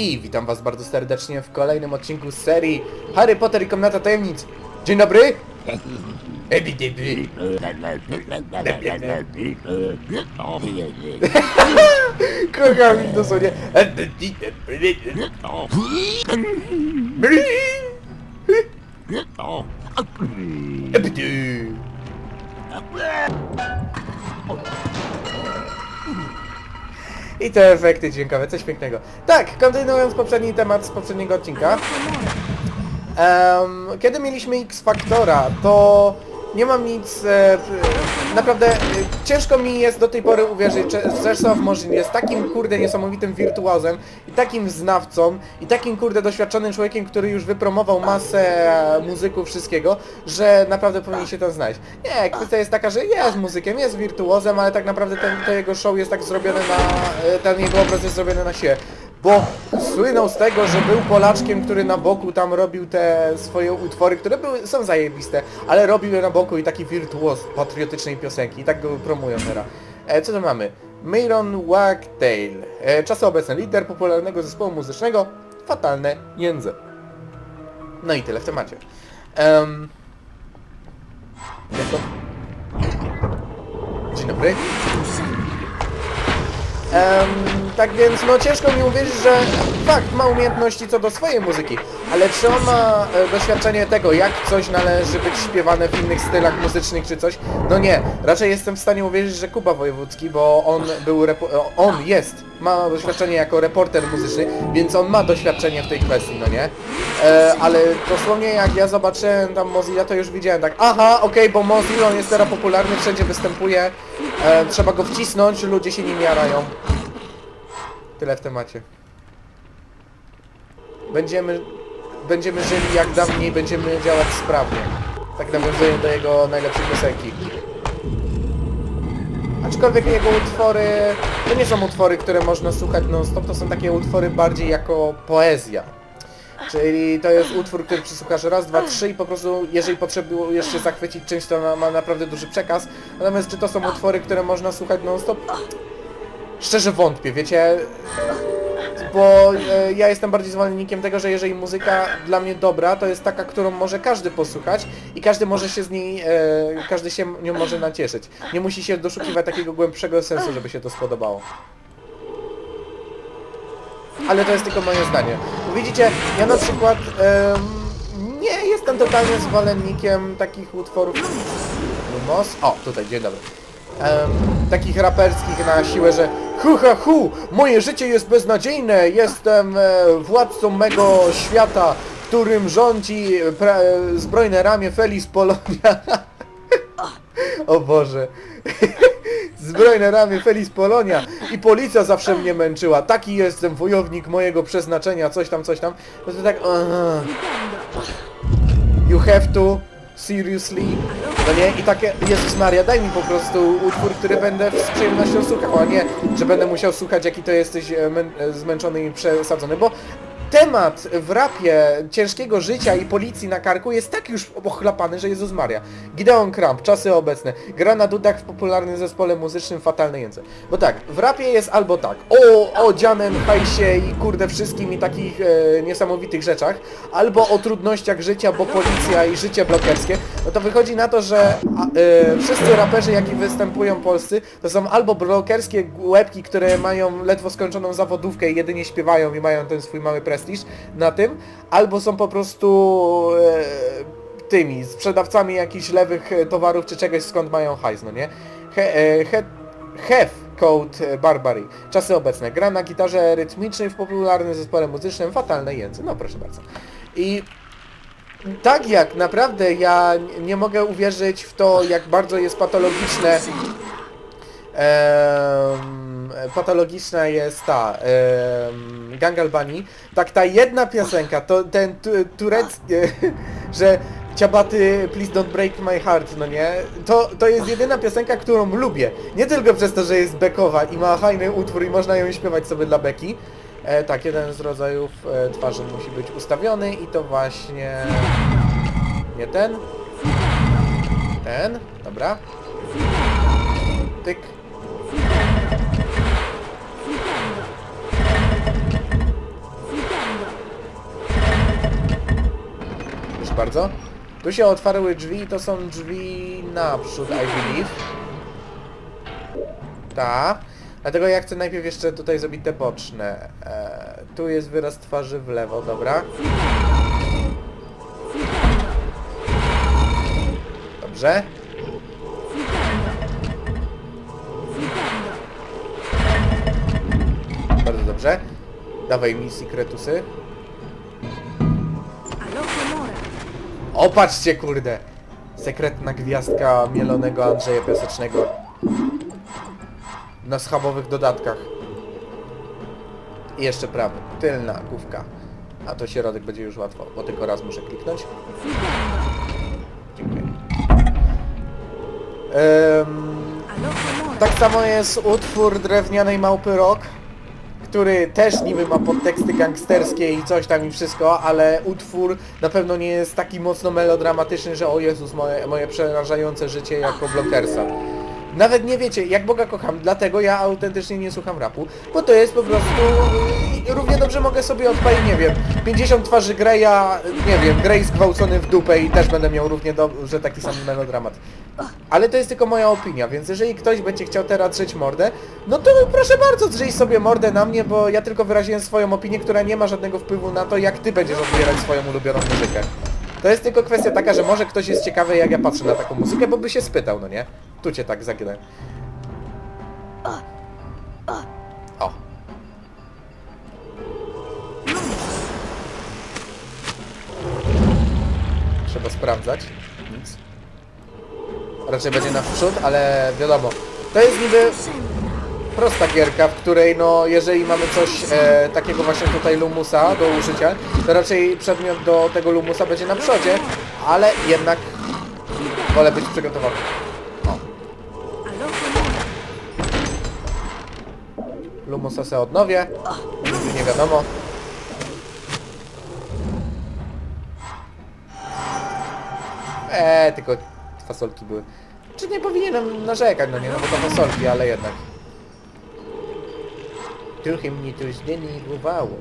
I witam was bardzo serdecznie w kolejnym odcinku z serii Harry Potter i Komnata Tajemnic. Dzień dobry! Kocham ich dosłownie. I te efekty dźwiękowe, coś pięknego. Tak, kontynuując poprzedni temat z poprzedniego odcinka. Kiedy mieliśmy X-Factora, to nie mam nic... E, naprawdę e, ciężko mi jest do tej pory uwierzyć, że Czesław Morzyn jest takim kurde niesamowitym wirtuozem i takim znawcą i takim kurde doświadczonym człowiekiem, który już wypromował masę e, muzyków wszystkiego, że naprawdę powinien się tam znaleźć. Nie, kwestia jest taka, że jest muzykiem, jest wirtuozem, ale tak naprawdę ten, to jego show jest tak zrobione na... e, ten jego obraz jest zrobiony na siłę bo słynął z tego, że był Polaczkiem, który na boku tam robił te swoje utwory, które były, są zajebiste, ale robił je na boku i taki wirtuoz patriotycznej piosenki i tak go promują teraz. E, co tu mamy? Myron Wagtail, e, czasy obecne lider popularnego zespołu muzycznego Fatalne Jędze. No i tyle w temacie. Um? Dzień dobry. Em, tak więc no ciężko mi uwierzyć, że fakt ma umiejętności co do swojej muzyki, ale czy on ma e, doświadczenie tego, jak coś należy być śpiewane w innych stylach muzycznych czy coś? No nie, raczej jestem w stanie uwierzyć, że Kuba Wojewódzki, bo on był, e, on jest, ma doświadczenie jako reporter muzyczny, więc on ma doświadczenie w tej kwestii, no nie? E, ale dosłownie jak ja zobaczyłem tam Mozilla, to już widziałem tak, aha, okej, bo Mozilla on jest teraz popularny, wszędzie występuje, e, trzeba go wcisnąć, ludzie się nim jarają. Tyle w temacie. Będziemy, będziemy żyli jak dawniej, będziemy działać sprawnie. Tak nawiązuję do jego najlepszej piosenki. Aczkolwiek jego utwory, to nie są utwory, które można słuchać non stop, to są takie utwory bardziej jako poezja. Czyli to jest utwór, który przysłuchasz raz, dwa, trzy i po prostu jeżeli potrzebujesz się zachwycić czymś, to ma, ma naprawdę duży przekaz. Natomiast czy to są utwory, które można słuchać non stop? Szczerze wątpię, wiecie, bo e, ja jestem bardziej zwolennikiem tego, że jeżeli muzyka dla mnie dobra, to jest taka, którą może każdy posłuchać i każdy może się z niej, e, każdy się nią może nacieszyć. Nie musi się doszukiwać takiego głębszego sensu, żeby się to spodobało. Ale to jest tylko moje zdanie. Widzicie, ja na przykład nie jestem totalnie zwolennikiem takich utworów Lumos. O, tutaj, dzień dobry. Takich raperskich na siłę, że hu ha hu, moje życie jest beznadziejne, jestem e, władcą mego świata, którym rządzi pra, zbrojne ramię Felis Polonia. o Boże. Zbrojne ramię Felis Polonia i policja zawsze mnie męczyła. Taki jestem wojownik mojego przeznaczenia, coś tam, coś tam. To tak... aha. You have to seriously, no nie? I takie, Jezus Maria, daj mi po prostu utwór, który będę z przyjemnością słuchał, a nie, że będę musiał słuchać, jaki to jesteś e, e, zmęczony i przesadzony, bo temat w rapie ciężkiego życia i policji na karku jest tak już ochlapany, że Jezus Maria. Gideon Kramp, czasy obecne, gra na dudach w popularnym zespole muzycznym Fatalne Jędze. Bo tak, w rapie jest albo tak, o, o dzianem, hajsie i kurde wszystkim i takich e, niesamowitych rzeczach, albo o trudnościach życia, bo policja i życie blokerskie, no to wychodzi na to, że e, wszyscy raperzy, jaki występują polscy, to są albo blokerskie łebki, które mają ledwo skończoną zawodówkę i jedynie śpiewają i mają ten swój mały na tym, albo są po prostu e, tymi sprzedawcami jakichś lewych e, towarów czy czegoś, skąd mają hajs, no nie? He, e, he, Hef Code Barbary. Czasy obecne. Gra na gitarze rytmicznej w popularnym zespole muzycznym Fatalne Języ. No proszę bardzo. I tak jak naprawdę ja nie mogę uwierzyć w to, jak bardzo jest patologiczne em, patologiczna jest ta Albanii, tak ta jedna piosenka, to ten tu, turecki, że ciabaty please don't break my heart, no nie? To, to jest jedyna piosenka, którą lubię. Nie tylko przez to, że jest bekowa i ma fajny utwór i można ją śpiewać sobie dla beki. E, tak, jeden z rodzajów e, twarzy musi być ustawiony i to właśnie... Nie ten. Ten, dobra. Tyk. Bardzo. Tu się otwarły drzwi i to są drzwi naprzód, I believe. Tak. Dlatego ja chcę najpierw jeszcze tutaj zrobić te boczne. E, tu jest wyraz twarzy w lewo, dobra. Dobrze. Bardzo dobrze. Dawaj mi sekretusy. O, patrzcie, kurde! Sekretna gwiazdka mielonego Andrzeja Piasecznego. Na schabowych dodatkach. I jeszcze prawy. Tylna główka. A to środek będzie już łatwo, bo tylko raz muszę kliknąć. Dziękuję. Mora. tak samo jest utwór drewnianej małpy rock, który też niby ma podteksty gangsterskie i coś tam i wszystko, ale utwór na pewno nie jest taki mocno melodramatyczny, że o Jezus, moje, moje przerażające życie jako blokersa. Nawet nie wiecie, jak Boga kocham, dlatego ja autentycznie nie słucham rapu, bo to jest po prostu... Równie dobrze mogę sobie odpalić, nie wiem, 50 twarzy Greya, nie wiem, Grey zgwałcony w dupę i też będę miał równie dobrze taki sam melodramat. Ale to jest tylko moja opinia, więc jeżeli ktoś będzie chciał teraz drzeć mordę, no to proszę bardzo, drzyj sobie mordę na mnie, bo ja tylko wyraziłem swoją opinię, która nie ma żadnego wpływu na to, jak ty będziesz odbierać swoją ulubioną muzykę. To jest tylko kwestia taka, że może ktoś jest ciekawy, jak ja patrzę na taką muzykę, bo by się spytał, no nie? Tu cię tak zaginę. O. Trzeba sprawdzać. Nic. Raczej będzie na wprzód, ale wiadomo. To jest niby prosta gierka, w której no jeżeli mamy coś e, takiego właśnie tutaj lumusa do użycia, to raczej przedmiot do tego lumusa będzie na przodzie, ale jednak wolę być przygotowany. O, lumusa se odnowię, nigdy nie wiadomo. Eee, tylko fasolki były. Czy nie powinienem narzekać, no nie, no bo to fasolki, ale jednak. Trochę mnie to zdenerwowało.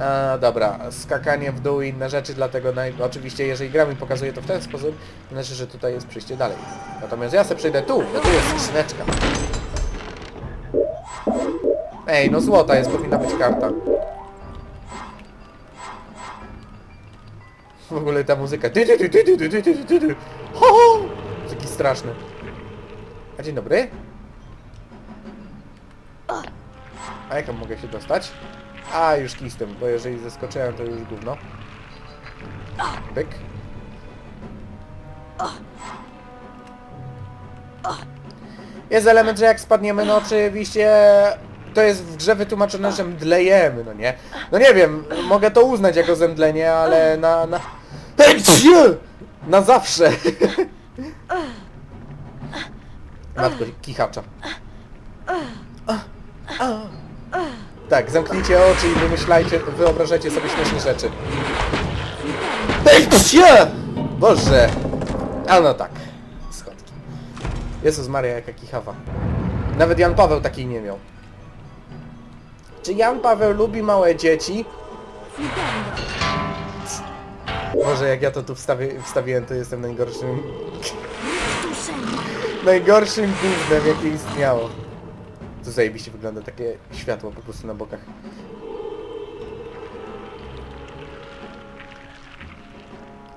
A, dobra, skakanie w dół i inne rzeczy, dlatego naj... oczywiście jeżeli gra mi pokazuje to w ten sposób, znaczy, że tutaj jest przejście dalej. Natomiast ja se przejdę tu, bo tu jest skrzyneczka. Ej, no złota jest, powinna być karta. W ogóle ta muzyka. Ho! Taki straszny. A dzień dobry. A jak tam mogę się dostać? A, już kistem, bo jeżeli zeskoczyłem, to już gówno. Byk. Jest element, że jak spadniemy, no oczywiście to jest w grze wytłumaczone, że mdlejemy, no nie? No nie wiem, mogę to uznać jako zemdlenie, ale na... na... Na zawsze! Matko, kichacza. Tak, zamknijcie oczy i wymyślajcie, wyobrażajcie sobie śmieszne rzeczy. Boże! A no tak. Schodki. Jezus Maria, jaka kichawa. Nawet Jan Paweł takiej nie miał. Czy Jan Paweł lubi małe dzieci? Może jak ja to tu wstawi wstawiłem, to jestem najgorszym... najgorszym gównem, jakie istniało. To zajebiście wygląda, takie światło po prostu na bokach.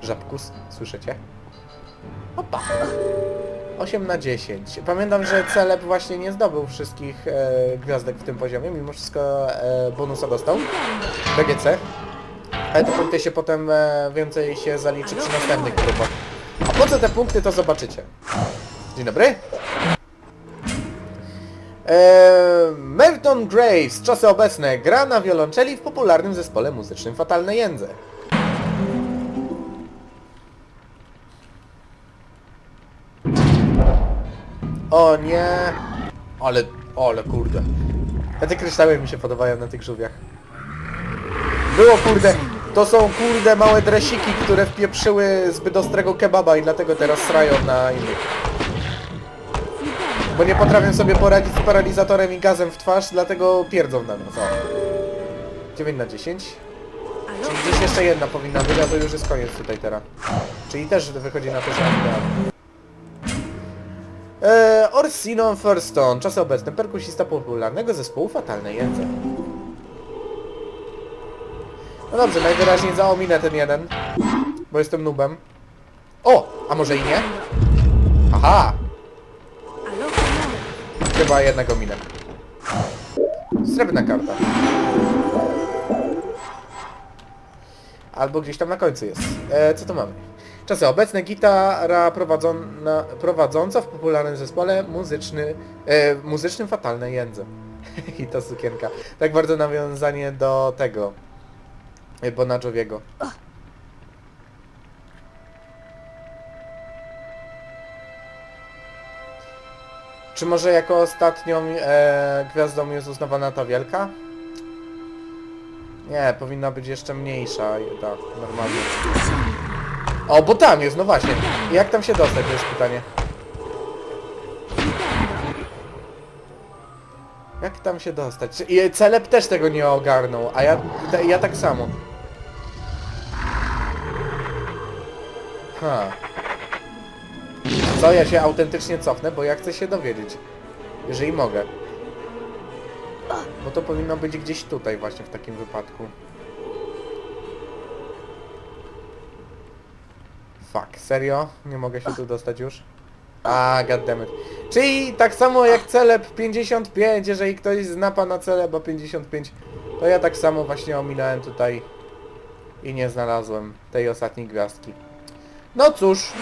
Żabkus, słyszycie? Opa! 8 na 10. Pamiętam, że Celeb właśnie nie zdobył wszystkich e, gwiazdek w tym poziomie, mimo wszystko e, bonusa dostał. BGC. Ale te punkty się potem e, więcej się zaliczy przy następnych próbach. A po co te punkty, to zobaczycie. Dzień dobry. Eee, Merton Graves, czasy obecne, gra na wiolonczeli w popularnym zespole muzycznym Fatalne Jędze. O nie! Ale, ale kurde. Ja te kryształy mi się podobają na tych żółwiach. Było kurde, to są kurde małe dresiki, które wpieprzyły zbyt ostrego kebaba i dlatego teraz srają na innych. Bo nie potrafię sobie poradzić z paralizatorem i gazem w twarz, dlatego pierdzą na nas. O. 9 na 10. Aloha Czyli gdzieś jeszcze jedna powinna być, a to już jest koniec tutaj teraz. Czyli też wychodzi na to, że. Eee, Orsinon Thurston, czasy obecne, perkusista popularnego zespołu Fatalne Jędze. No dobrze, najwyraźniej zaominę ten jeden, bo jestem nubem. O, a może i nie? Aha. Chyba jednak ominę. Srebrna karta. Albo gdzieś tam na końcu jest. E, co tu mamy? Czasy obecne, gitara prowadzona, prowadząca w popularnym zespole muzyczny, e, muzycznym Fatalne Jędze. I ta sukienka. Tak bardzo nawiązanie do tego. e, Czy może jako ostatnią e, gwiazdą jest uznawana ta wielka? Nie, powinna być jeszcze mniejsza, tak, normalnie. O, bo tam jest, no właśnie. Jak tam się dostać, to jest pytanie. Jak tam się dostać? I Celeb też tego nie ogarnął, a ja, ja tak samo. Ha. Co, ja się autentycznie cofnę, bo ja chcę się dowiedzieć. Jeżeli mogę. Bo to powinno być gdzieś tutaj właśnie w takim wypadku. Fuck, serio? Nie mogę się tu dostać już? A, goddammit. Czyli tak samo jak Celeb 55, jeżeli ktoś zna pana Celeba 55, to ja tak samo właśnie ominąłem tutaj i nie znalazłem tej ostatniej gwiazdki. No cóż,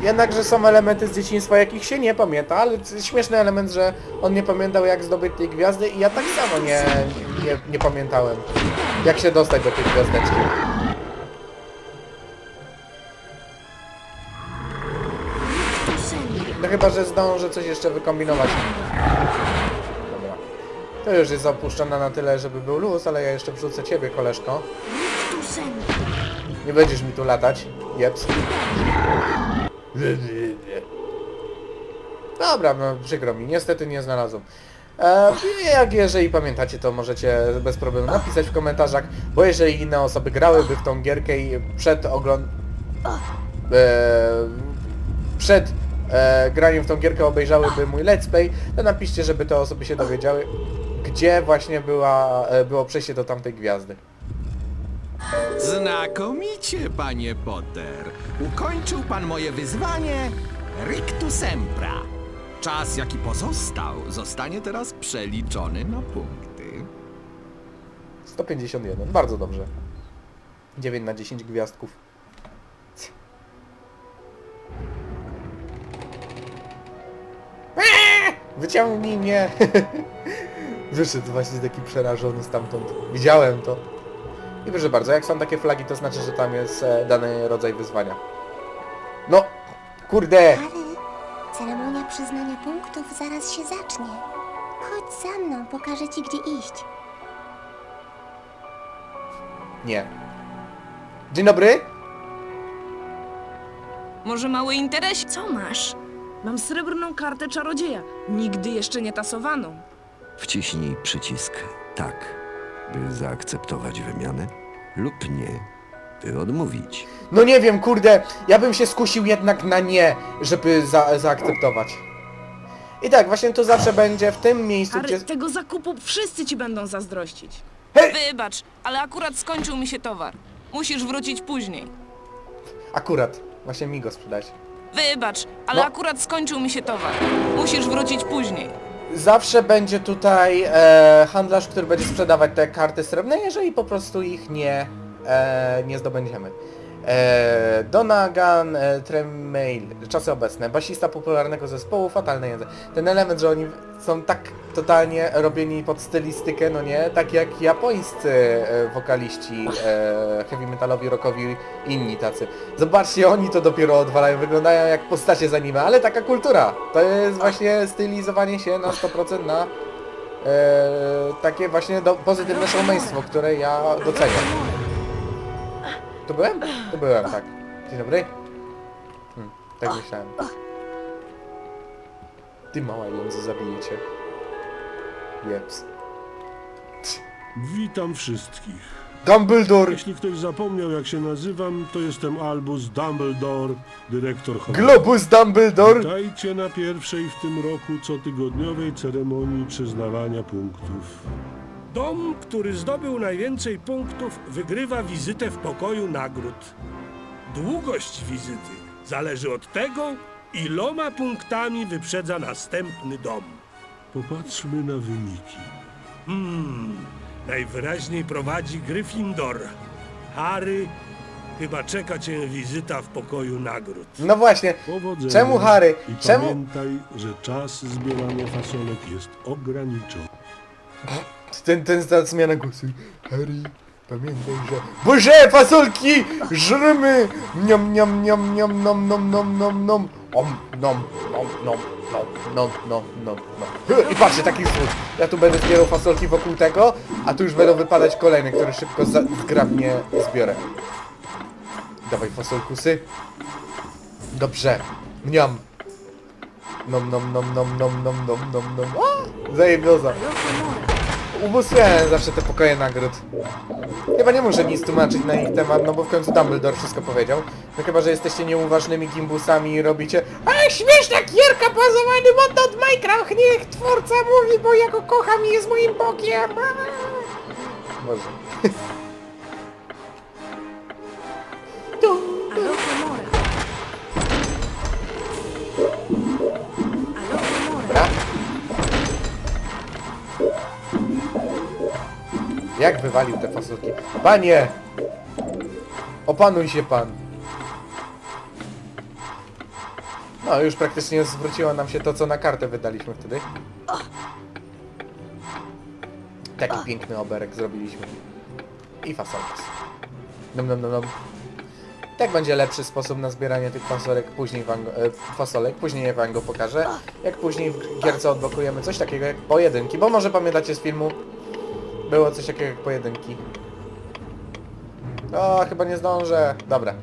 Jednakże są elementy z dzieciństwa, jakich się nie pamięta, ale śmieszny element, że on nie pamiętał jak zdobyć tej gwiazdy i ja tak samo nie, nie, nie pamiętałem, jak się dostać do tej gwiazdeczki. No chyba, że zdążę coś jeszcze wykombinować. Dobra. To już jest zapuszczona na tyle, żeby był luz, ale ja jeszcze wrzucę ciebie, koleżko. Nie będziesz mi tu latać. Jeps. Dobra, no przykro mi, niestety nie znalazłem. E, jak jeżeli pamiętacie, to możecie bez problemu napisać w komentarzach, bo jeżeli inne osoby grałyby w tą gierkę i przed ogląd... E, przed e, graniem w tą gierkę obejrzałyby mój let's play, to napiszcie, żeby te osoby się dowiedziały, gdzie właśnie była, e, było przejście do tamtej gwiazdy. Znakomicie, panie Potter. Ukończył pan moje wyzwanie Rictu Sempra. Czas, jaki pozostał, zostanie teraz przeliczony na punkty. 151, bardzo dobrze. 9 na 10 gwiazdków. Eee! Wyciągnij mnie! Wyszedł właśnie taki przerażony stamtąd. Widziałem to. I proszę bardzo, jak są takie flagi, to znaczy, że tam jest e, dany rodzaj wyzwania. No! Kurde! Ale ceremonia przyznania punktów zaraz się zacznie. Chodź za mną, pokażę ci gdzie iść. Nie. Dzień dobry! Może mały interes? Co masz? Mam srebrną kartę czarodzieja. Nigdy jeszcze nie tasowaną. Wciśnij przycisk tak, by zaakceptować wymianę lub nie, by odmówić. No nie wiem, kurde, ja bym się skusił jednak na nie, żeby za zaakceptować. I tak, właśnie to zawsze będzie w tym miejscu, Harry, gdzie... tego zakupu wszyscy ci będą zazdrościć. Hej! Wybacz, ale akurat skończył mi się towar. Musisz wrócić później. Akurat, właśnie mi go sprzedać. Wybacz, ale No. akurat skończył mi się towar. Musisz wrócić później. Zawsze będzie tutaj e, handlarz, który będzie sprzedawać te karty srebrne, jeżeli po prostu ich nie, e, nie zdobędziemy. E, Donagan e, Tremail, czasy obecne, basista popularnego zespołu Fatalne Jędze. Ten element, że oni są tak totalnie robieni pod stylistykę, no nie, tak jak japońscy e, wokaliści e, heavy metalowi, rockowi inni tacy. Zobaczcie, oni to dopiero odwalają, wyglądają jak postacie z anime, ale taka kultura. To jest właśnie stylizowanie się na 100% na e, takie właśnie do, pozytywne showmeństwo, które ja doceniam. Tu byłem? Tu byłem, tak. Dzień dobry. Hmm, tak myślałem. Ty mała Jędzu, zabiję cię. Jeps. Witam wszystkich. Dumbledore! Jeśli ktoś zapomniał, jak się nazywam, to jestem Albus Dumbledore, dyrektor Hogwarts. Globus Dumbledore! Witajcie na pierwszej w tym roku cotygodniowej ceremonii przyznawania punktów. Dom, który zdobył najwięcej punktów, wygrywa wizytę w pokoju nagród. Długość wizyty zależy od tego, iloma punktami wyprzedza następny dom. Popatrzmy na wyniki. Hmm, najwyraźniej prowadzi Gryffindor. Harry, chyba czeka cię wizyta w pokoju nagród. No właśnie, Powodzenia. Czemu Harry? I Czemu- pamiętaj, że czas zbierania fasolek jest ograniczony. ten, ten ta zmiana głosu. Harry, pamiętaj, że... Boże, fasolki! Żrymy! Niam, niam, niam, niam, nom, nom, nom, nom, nom. Om, nom, nom, nom, nom, nom, nom, nom, nom. I patrzcie, taki zwód. Ja tu będę zbierał fasolki wokół tego, a tu już będą wypadać kolejne, które szybko za- zgrabnie zbiorę. Dawaj fasolkusy. Dobrze. Mniam. Nom, nom, nom, nom, nom, nom, nom, nom, nom. O! Zajebioza. Ubóstwiałem zawsze te pokoje nagród. Chyba nie muszę nic tłumaczyć na ich temat, no bo w końcu Dumbledore wszystko powiedział. No chyba, że jesteście nieuważnymi gimbusami i robicie A śmieszna gierka bazowany mod od Minecraft, niech twórca mówi, bo ja go kocham i jest moim bogiem. Aaa. Jak wywalił te fasolki? Panie! Opanuj się pan. No, już praktycznie zwróciło nam się to, co na kartę wydaliśmy wtedy. Taki piękny oberek zrobiliśmy. I fasolkas. Nom, nom, nom, nom. Tak będzie lepszy sposób na zbieranie tych fasolek, później wam go, e, fasolek, później je wam go pokażę. Jak później w gierce odblokujemy coś takiego jak pojedynki, bo może pamiętacie z filmu, było coś takiego jak pojedynki. O, chyba nie zdążę. Dobra.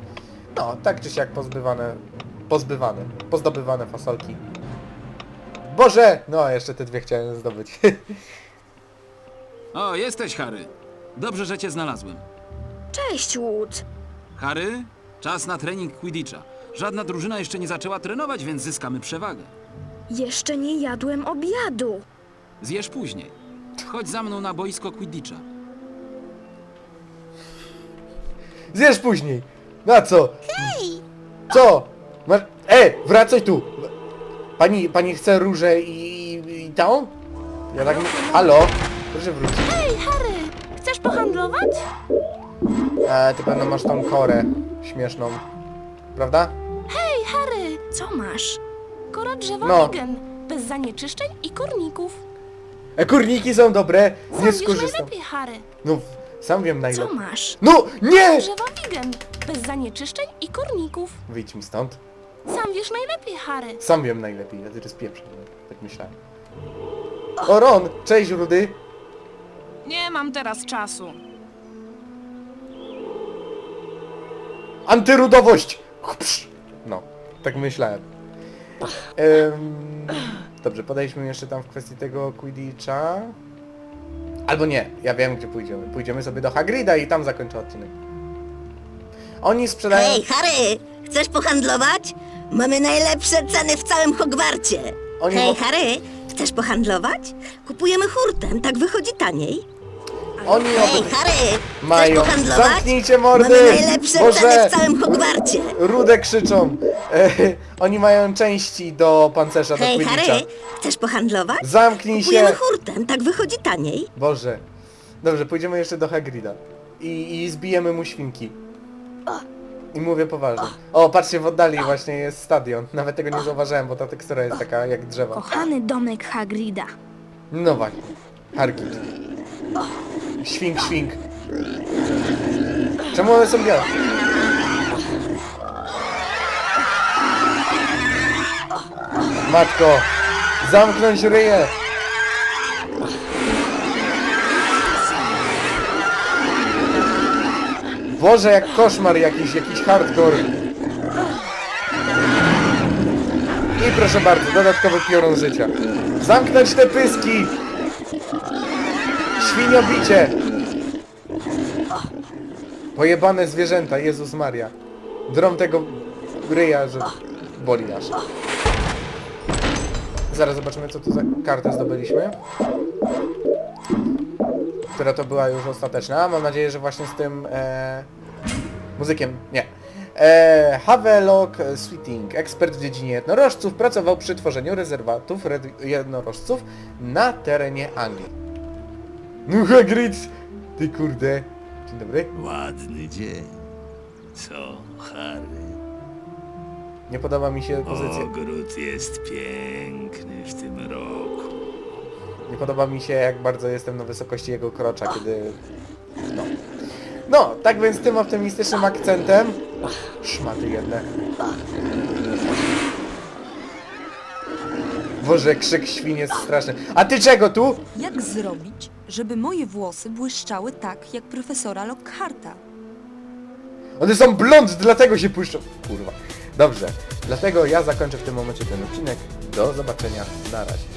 No, tak czy siak pozbywane, pozbywane, pozdobywane fasolki. Boże! No, jeszcze te dwie chciałem zdobyć. O, jesteś Harry. Dobrze, że cię znalazłem. Cześć, Wood. Harry, czas na trening Quidditcha. Żadna drużyna jeszcze nie zaczęła trenować, więc zyskamy przewagę. Jeszcze nie jadłem obiadu. Zjesz później. Chodź za mną na boisko Quidditcha. Zjesz później. Na co? Hej! Co? Masz... E, wracaj tu! Pani, pani chce różę i, i, tą? Ja tak... Halo? Proszę wrócić. Hej, Harry, chcesz pohandlować? E, ty pewno masz tą korę śmieszną. Prawda? Hej, Harry, co masz? Kora drzewa No. vegan, bez zanieczyszczeń i korników. E, kurniki są dobre, Sam nie wiesz skorzystam. najlepiej, Harry. No, sam wiem Co najlepiej. masz? No, nie! Drzewa vegan, bez zanieczyszczeń i korników. Wyjdź mi stąd. Sam wiesz najlepiej, Harry. Sam wiem najlepiej, ja teraz pieprzę. Tak myślałem. O, Ron! Cześć, Rudy! Nie mam teraz czasu. Antyrudowość! No, tak myślałem. Em, dobrze, podejdźmy jeszcze tam w kwestii tego Quidditcha. Albo nie, ja wiem gdzie pójdziemy. Pójdziemy sobie do Hagrida i tam zakończę odcinek. Oni sprzedają... Hej, Harry! Chcesz pohandlować? Mamy najlepsze ceny w całym Hogwarcie. Oni Hej, mo- Harry! Chcesz pohandlować? Kupujemy hurtem, tak wychodzi taniej. Oni Hej, oby... Harry! Mają. Chcesz pohandlować? Zamknijcie mordy! Mamy najlepsze Boże! w całym Hogwarcie. Rude krzyczą. E, oni mają części do pancerza, do Hej, Quidditcha. Harry! Chcesz pohandlować? Zamknij Kupujemy się! hurtem, tak wychodzi taniej. Boże. Dobrze, pójdziemy jeszcze do Hagrida. I, i zbijemy mu świnki. I mówię poważnie. O, patrzcie, w oddali właśnie jest stadion. Nawet tego nie zauważyłem, bo ta tekstura jest taka jak drzewo. Kochany domek Hagrida. No właśnie. Hargit. Śwink, śwink. Czemu one są białe? Matko! Zamknąć ryję! Boże, jak koszmar jakiś, jakiś hardcore. I proszę bardzo, dodatkowy piorun życia. Zamknąć te pyski! Świniobicie! Pojebane zwierzęta, Jezus Maria. Drą tego ryja, że boli aż. Zaraz zobaczymy, co tu za kartę zdobyliśmy. Która to była już ostateczna. Mam nadzieję, że właśnie z tym e, muzykiem. Nie. E, Havelock Sweeting, ekspert w dziedzinie jednorożców, pracował przy tworzeniu rezerwatów jednorożców na terenie Anglii. No Hagrid! Ty kurde. Dzień dobry. Ładny dzień. Co, Harry? Nie podoba mi się pozycja. Ogród jest piękny w tym roku. Nie podoba mi się jak bardzo jestem na wysokości jego krocza, kiedy... No. No, tak więc tym optymistycznym akcentem... Szmaty jedne. Boże, krzyk świn jest straszny. A ty czego tu? Jak zrobić, żeby moje włosy błyszczały tak, jak profesora Lockharta? One są blond, dlatego się puszczą. Kurwa. Dobrze. Dlatego ja zakończę w tym momencie ten odcinek. Do zobaczenia. Na razie.